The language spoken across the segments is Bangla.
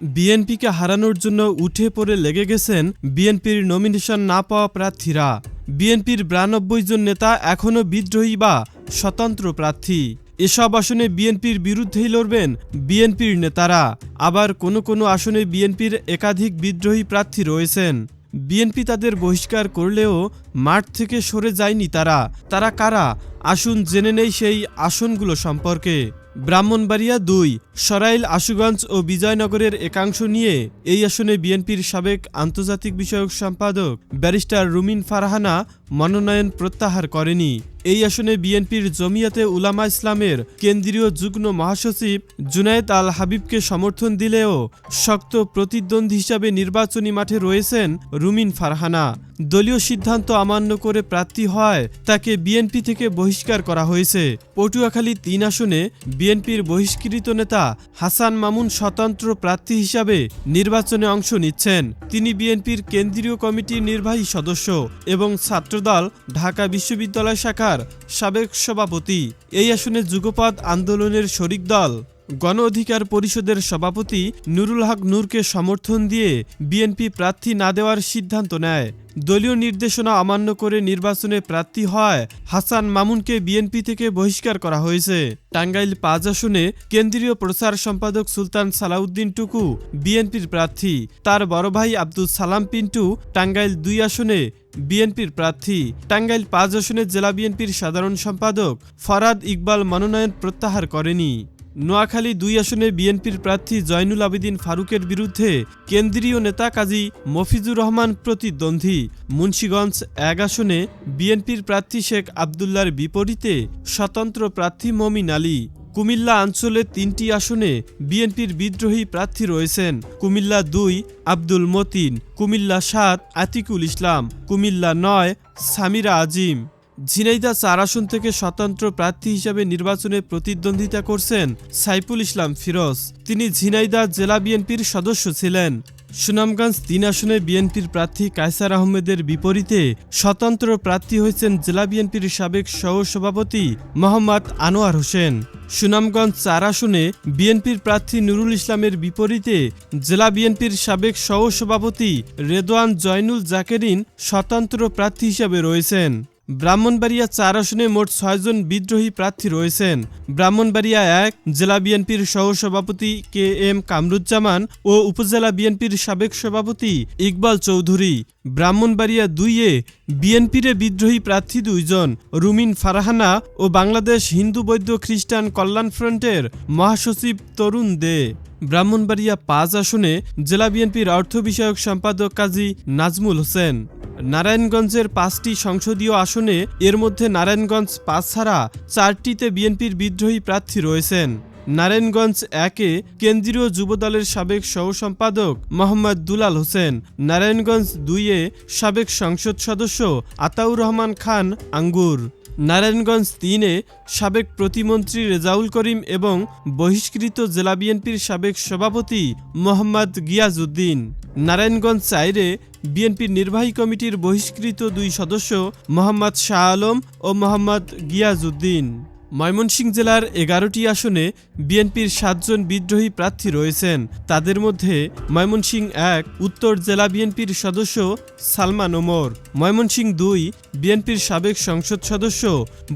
বিএনপিকে হারানোর জন্য উঠে পড়ে লেগে গেছেন বিএনপির নমিনেশন না পাওয়া প্রার্থীরা। বিএনপির বিরানব্বই জন নেতা এখনও বিদ্রোহী বা স্বতন্ত্র প্রার্থী। এসব আসনে বিএনপির বিরুদ্ধেই লড়বেন বিএনপির নেতারা। আবার কোনো কোনো আসনে বিএনপির একাধিক বিদ্রোহী প্রার্থী রয়েছেন। বিএনপি তাদের বহিষ্কার করলেও মাঠ থেকে সরে যায়নি তারা। তারা কারা? আসুন জেনে নেই সেই আসনগুলো সম্পর্কে। ব্রাহ্মণবাড়িয়া দুই, সরাইল, আশুগঞ্জ ও বিজয়নগরের একাংশ নিয়ে এই আসনে বিএনপির সাবেক আন্তর্জাতিক বিষয়ক সম্পাদক ব্যারিস্টার রুমিন ফারহানা মনোনয়ন প্রত্যাহার করেনি। এই আসনে বিএনপির জমিয়াতে উলামা ইসলামের কেন্দ্রীয় যুগ্ম মহাসচিব জুনায়েদ আল হাবিবকে সমর্থন দিলেও শক্ত প্রতিদ্বন্দ্বী হিসাবে নির্বাচনী মাঠে রয়েছেন রুমিন ফারহানা। দলীয় সিদ্ধান্ত অমান্য করে প্রার্থী হয় তাকে বিএনপি থেকে বহিষ্কার করা হয়েছে। পটুয়াখালী তিন আসনে বিএনপির বহিষ্কৃত নেতা হাসান মামুন স্বতন্ত্র প্রার্থী হিসাবে নির্বাচনে অংশ নিচ্ছেন। তিনি বিএনপির কেন্দ্রীয় কমিটির নির্বাহী সদস্য এবং ছাত্রদল, ঢাকা বিশ্ববিদ্যালয় শাখার সাবেক সভাপতি। এই আসনে যুগপৎ আন্দোলনের শরিক দল। গণ অধিকার পরিষদের সভাপতি নুরুল হক নূরকে সমর্থন দিয়ে বিএনপি প্রার্থী না দেওয়ার সিদ্ধান্ত নেয়। দলীয় নির্দেশনা অমান্য করে নির্বাচনে প্রার্থী হয় হাসান মামুনকে বিএনপি থেকে বহিষ্কার করা হয়েছে। টাঙ্গাইল পাঁচ আসনে কেন্দ্রীয় প্রচার সম্পাদক সুলতান সালাউদ্দিন টুকু বিএনপির প্রার্থী। তার বড় ভাই আব্দুল সালাম পিন্টু টাঙ্গাইল দুই আসনে বিএনপির প্রার্থী। টাঙ্গাইল পাঁচ আসনে জেলা বিএনপির সাধারণ সম্পাদক ফরাদ ইকবাল মনোনয়ন প্রত্যাহার করেনি। নোয়াখালী দুই আসনে বিএনপির প্রার্থী জয়নুল আবেদিন ফারুকের বিরুদ্ধে কেন্দ্রীয় নেতা কাজী মফিজুর রহমান প্রতিদ্বন্দ্বী। মুন্সীগঞ্জ এক আসনে বিএনপির প্রার্থী শেখ আবদুল্লার বিপরীতে স্বতন্ত্র প্রার্থী মমিন আলী। কুমিল্লা অঞ্চলের তিনটি আসনে বিএনপির বিদ্রোহী প্রার্থী রয়েছেন কুমিল্লা দুই আব্দুল মতিন, কুমিল্লা সাত আতিকুল ইসলাম, কুমিল্লা নয় সামিরা আজিম। ঝিনাইদা চার আসন থেকে স্বতন্ত্র প্রার্থী হিসাবে নির্বাচনে প্রতিদ্বন্দ্বিতা করছেন সাইফুল ইসলাম ফিরোজ। তিনি ঝিনাইদা জেলা বিএনপির সদস্য ছিলেন। সুনামগঞ্জ তিন আসনে বিএনপির প্রার্থী কায়সার আহমেদের বিপরীতে স্বতন্ত্র প্রার্থী হয়েছেন জেলা বিএনপির সাবেক সহ সভাপতি মোহাম্মদ আনোয়ার হোসেন। সুনামগঞ্জ চার আসনে বিএনপির প্রার্থী নুরুল ইসলামের বিপরীতে জেলা বিএনপির সাবেক সহ সভাপতি রেদওয়ান জয়নুল জাকেরিন স্বতন্ত্র প্রার্থী হিসাবে রয়েছেন। ব্রাহ্মণবাড়িয়া চার আসনে মোট ছয়জন বিদ্রোহী প্রার্থী রয়েছেন। ব্রাহ্মণবাড়িয়া এক, জেলা বিএনপির সহসভাপতি কে এম কামরুজ্জামান ও উপজেলা বিএনপির সাবেক সভাপতি ইকবাল চৌধুরী। ব্রাহ্মণবাড়িয়া দুইয়ে বিএনপির বিদ্রোহী প্রার্থী দুইজন, রুমিন ফারহানা ও বাংলাদেশ হিন্দু বৌদ্ধ খ্রিস্টান কল্যাণ ফ্রন্টের মহাসচিব তরুণ দে। ব্রাহ্মণবাড়িয়া পাঁচ আসনে জেলা বিএনপির অর্থ বিষয়ক সম্পাদক কাজী নাজমুল হোসেন। নারায়ণগঞ্জের পাঁচটি সংসদীয় আসনে এর মধ্যে নারায়ণগঞ্জ পাঁচ ছাড়া চারটিতে বিএনপির বিদ্রোহী প্রার্থী রয়েছেন। নারায়ণগঞ্জ একে কেন্দ্রীয় যুবদলের সাবেক সহ সম্পাদক মোহাম্মদ দুলাল হোসেন। নারায়ণগঞ্জ দুইয়ে সাবেক সংসদ সদস্য আতাউর রহমান খান আঙ্গুর। নারায়ণগঞ্জ তিনে সাবেক প্রতিমন্ত্রী রেজাউল করিম এবং বহিষ্কৃত জেলা বিএনপির সাবেক সভাপতি মোহাম্মদ গিয়াজউদ্দিন। নারায়ণগঞ্জ চাইরে বিএনপির নির্বাহী কমিটির বহিষ্কৃত দুই সদস্য মোহাম্মদ শাহ আলম ও মোহাম্মদ গিয়াজউদ্দিন। ময়মনসিংহ জেলার এগারোটি আসনে বিএনপির সাতজন বিদ্রোহী প্রার্থী রয়েছেন। তাদের মধ্যে ময়মনসিংহ এক, উত্তর জেলা বিএনপির সদস্য সালমান ওমর। ময়মনসিংহ দুই, বিএনপির সাবেক সংসদ সদস্য,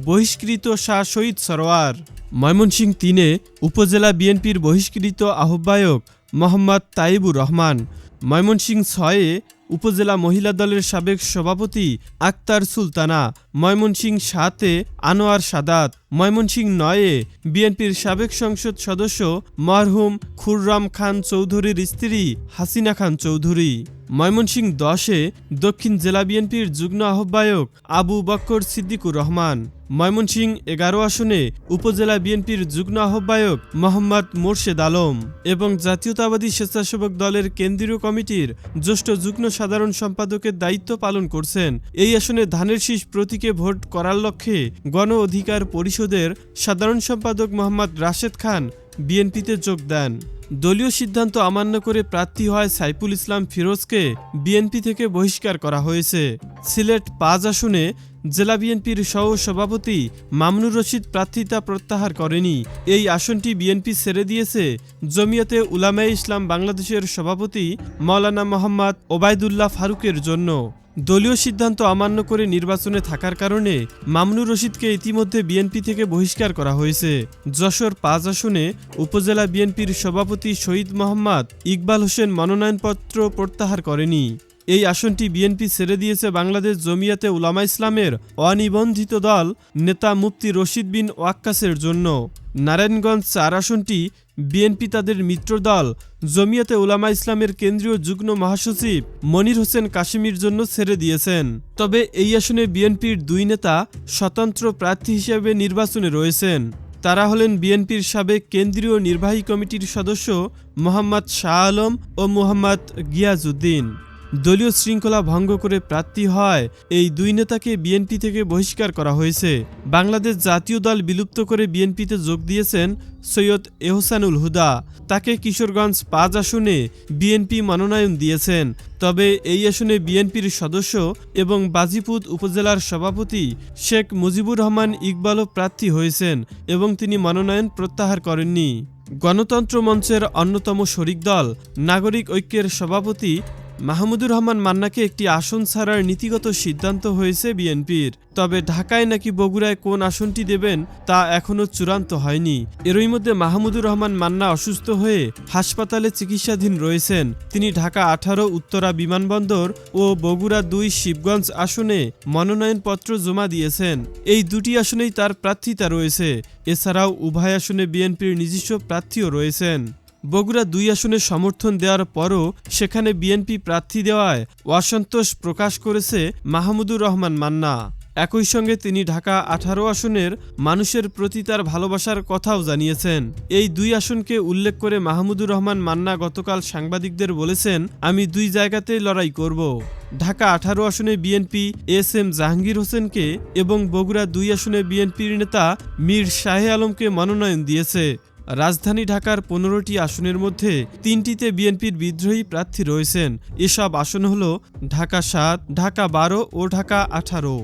বহিষ্কৃত শাহ শহীদ সরোয়ার। ময়মনসিংহ তিনে, উপজেলা বিএনপির বহিষ্কৃত আহ্বায়ক মোহাম্মদ তাইবুর রহমান। ময়মনসিংহ ছয়ে উপজেলা মহিলা দলের সাবেক সভাপতি আক্তার সুলতানা, ময়মনসিং সাতে আনোয়ার সাদাত, ময়মনসিং নয়ে বিএনপির সাবেক সংসদ সদস্য মরহুম খুররাম খান চৌধুরীর স্ত্রী হাসিনা খান চৌধুরী। ময়মনসিংহ দশে দক্ষিণ জেলা বিএনপির যুগ্ম আহ্বায়ক আবু বক্কর সিদ্দিকুর রহমান। ময়মনসিংহ এগারো আসনে উপজেলা বিএনপির যুগ্ম আহ্বায়ক মোহাম্মদ মোর্শেদ আলম এবং জাতীয়তাবাদী স্বেচ্ছাসেবক দলের কেন্দ্রীয় কমিটির জ্যেষ্ঠ যুগ্ম সাধারণ সম্পাদকের দায়িত্ব পালন করছেন। এই আসনে ধানের শীষ প্রতীকে ভোট করার লক্ষ্যে গণ অধিকার পরিষদের সাধারণ সম্পাদক মোহাম্মদ রাশেদ খান বিএনপিতে যোগ দেন। দলীয় সিদ্ধান্ত অমান্য করে প্রার্থী হয় সাইফুল ইসলাম ফিরোজকে বিএনপি থেকে বহিষ্কার করা হয়েছে। সিলেট পাঁচ আসনে জেলা বিএনপির সহ সভাপতি মামনুর রশিদ প্রার্থিতা প্রত্যাহার করেনি। এই আসনটি বিএনপি ছেড়ে দিয়েছে। জমিয়তে উলামায়ে ইসলাম বাংলাদেশের সভাপতি মাওলানা মোহাম্মদ ওবায়দুল্লাহ ফারুকের জন্য। দলীয় সিদ্ধান্ত অমান্য করে নির্বাচনে থাকার কারণে মামনুর রশিদকে ইতিমধ্যে বিএনপি থেকে বহিষ্কার করা হয়েছে। যশোর পাঁচ আসনে উপজেলা বিএনপির সভাপতি শহীদ মোহাম্মদ ইকবাল হোসেন মনোনয়নপত্র প্রত্যাহার করেনি। এই আসনটি বিএনপি ছেড়ে দিয়েছে বাংলাদেশ জমিয়াতে উলামা ইসলামের অনিবন্ধিত দল নেতা মুফতি রশিদ বিন ওয়াক্কাসের জন্য। নারায়ণগঞ্জ চার আসনটি বিএনপি তাদের মিত্র দল, জমিয়াতে উলামা ইসলামের কেন্দ্রীয় যুগ্ম মহাসচিব মনির হোসেন কাশিমির জন্য ছেড়ে দিয়েছেন। তবে এই আসনে বিএনপির দুই নেতা স্বতন্ত্র প্রার্থী হিসেবে নির্বাচনে রয়েছেন। তারা হলেন বিএনপির সাবেক কেন্দ্রীয় নির্বাহী কমিটির সদস্য মোহাম্মদ শাহ আলম ও মোহাম্মদ গিয়াজউদ্দিন। দলীয় শৃঙ্খলা ভঙ্গ করে প্রার্থী হয়, এই দুই নেতাকে বিএনপি থেকে বহিষ্কার করা হয়েছে। বাংলাদেশ জাতীয় দল বিলুপ্ত করে বিএনপিতে যোগ দিয়েছেন সৈয়দ এহসানুল হুদা। তাকে কিশোরগঞ্জ পাঁচ আসনে বিএনপি মনোনয়ন দিয়েছেন। তবে এই আসনে বিএনপির সদস্য এবং বাজিপুত উপজেলার সভাপতি শেখ মুজিবুর রহমান ইকবালও প্রার্থী হয়েছেন এবং তিনি মনোনয়ন প্রত্যাহার করেননি। গণতন্ত্র মঞ্চের অন্যতম শরিক দল, নাগরিক ঐক্যের সভাপতি মাহমুদুর রহমান মান্নাকে একটি আসন ছাড়ার নীতিগত সিদ্ধান্ত হয়েছে বিএনপির। তবে ঢাকায় নাকি বগুড়ায় কোন আসনটি দেবেন তা এখনও চূড়ান্ত হয়নি। এরই মধ্যে মাহমুদুর রহমান মান্না অসুস্থ হয়ে হাসপাতালে চিকিৎসাধীন রয়েছেন। তিনি ঢাকা আঠারো, উত্তরা বিমানবন্দর ও বগুড়া দুই শিবগঞ্জ আসনে মনোনয়নপত্র জমা দিয়েছেন। এই দুটি আসনেই তার প্রার্থিতা রয়েছে। এছাড়াও উভয় আসনে বিএনপির নিজস্ব প্রার্থীও রয়েছেন। বগুড়া দুই আসনে সমর্থন দেওয়ার পরও সেখানে বিএনপি প্রার্থী দেওয়ায় অসন্তোষ প্রকাশ করেছে মাহমুদুর রহমান মান্না। একই সঙ্গে তিনি ঢাকা আঠারো আসনের মানুষের প্রতি তার ভালোবাসার কথাও জানিয়েছেন। এই দুই আসনকে উল্লেখ করে মাহমুদুর রহমান মান্না গতকাল সাংবাদিকদের বলেছেন, আমি দুই জায়গাতেই লড়াই করব। ঢাকা আঠারো আসনে বিএনপি এস এম জাহাঙ্গীর হোসেনকে এবং বগুড়া দুই আসনে বিএনপির নেতা মীর শাহে আলমকে মনোনয়ন দিয়েছে। রাজধানী ঢাকার পনেরোটি আসনের মধ্যে তিনটিতে বিএনপির বিদ্রোহী প্রার্থী রয়েছেন। এসব আসন হল ঢাকা সাত, ঢাকা বারো ও ঢাকা আঠারো।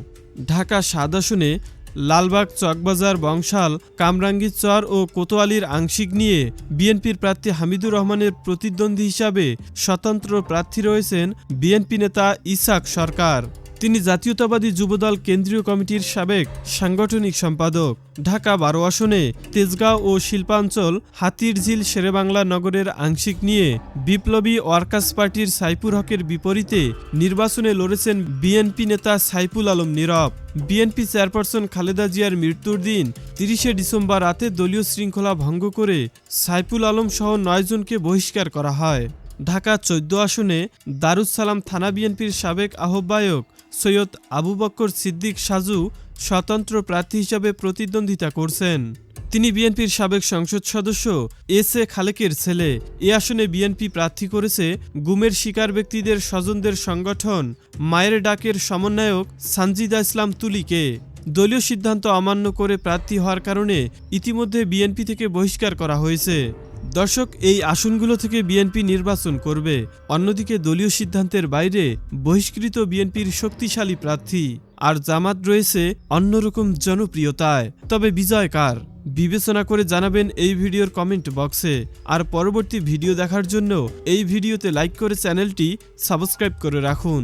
ঢাকা সাত আসনে লালবাগ, চকবাজার, বংশাল কামরাঙ্গীরচর ও কোতোয়ালির আংশিক নিয়ে বিএনপির প্রার্থী হামিদুর রহমানের প্রতিদ্বন্দ্বী হিসাবে স্বতন্ত্র প্রার্থী রয়েছেন বিএনপি নেতা ইসাক সরকার। তিনি জাতীয়তাবাদী যুবদল কেন্দ্রীয় কমিটির সাবেক সাংগঠনিক সম্পাদক। ঢাকা বারো আসনে তেজগাঁও ও শিল্পাঞ্চল হাতিরঝিল শেরেবাংলা নগরের আংশিক নিয়ে বিপ্লবী ওয়ার্কার্স পার্টির সাইফুর হকের বিপরীতে নির্বাচনে লড়েছেন বিএনপি নেতা সাইফুল আলম নীরব। বিএনপি চেয়ারপারসন খালেদা জিয়ার মৃত্যুর দিন তিরিশে ডিসেম্বর রাতে দলীয় শৃঙ্খলা ভঙ্গ করে সাইফুল আলম সহ নয়জনকে বহিষ্কার করা হয়। ঢাকা চোদ্দ আসনে দারুসালাম থানা বিএনপির সাবেক আহ্বায়ক সৈয়দ আবু বক্কর সিদ্দিক সাজু স্বতন্ত্র প্রার্থী হিসাবে প্রতিদ্বন্দ্বিতা করছেন। তিনি বিএনপির সাবেক সংসদ সদস্য এস এ খালেকের ছেলে। এ আসনে বিএনপি প্রার্থী করেছে গুমের শিকার ব্যক্তিদের স্বজনদের সংগঠন মায়ের ডাকের সমন্বয়ক সানজিদা ইসলাম তুলিকে। দলীয় সিদ্ধান্ত অমান্য করে প্রার্থী হওয়ার কারণে ইতিমধ্যে বিএনপি থেকে বহিষ্কার করা হয়েছে। দর্শক এই আসনগুলো থেকে বিএনপি নির্বাচন করবে। অন্যদিকে দলীয় সিদ্ধান্তের বাইরে বহিষ্কৃত বিএনপির শক্তিশালী প্রার্থী আর জামাত রয়েছে অন্যরকম জনপ্রিয়তায়। তবে বিজয় কার? বিবেচনা করে জানাবেন এই ভিডিওর কমেন্ট বক্সে। আর পরবর্তী ভিডিও দেখার জন্য এই ভিডিওতে লাইক করে চ্যানেলটি সাবস্ক্রাইব করে রাখুন।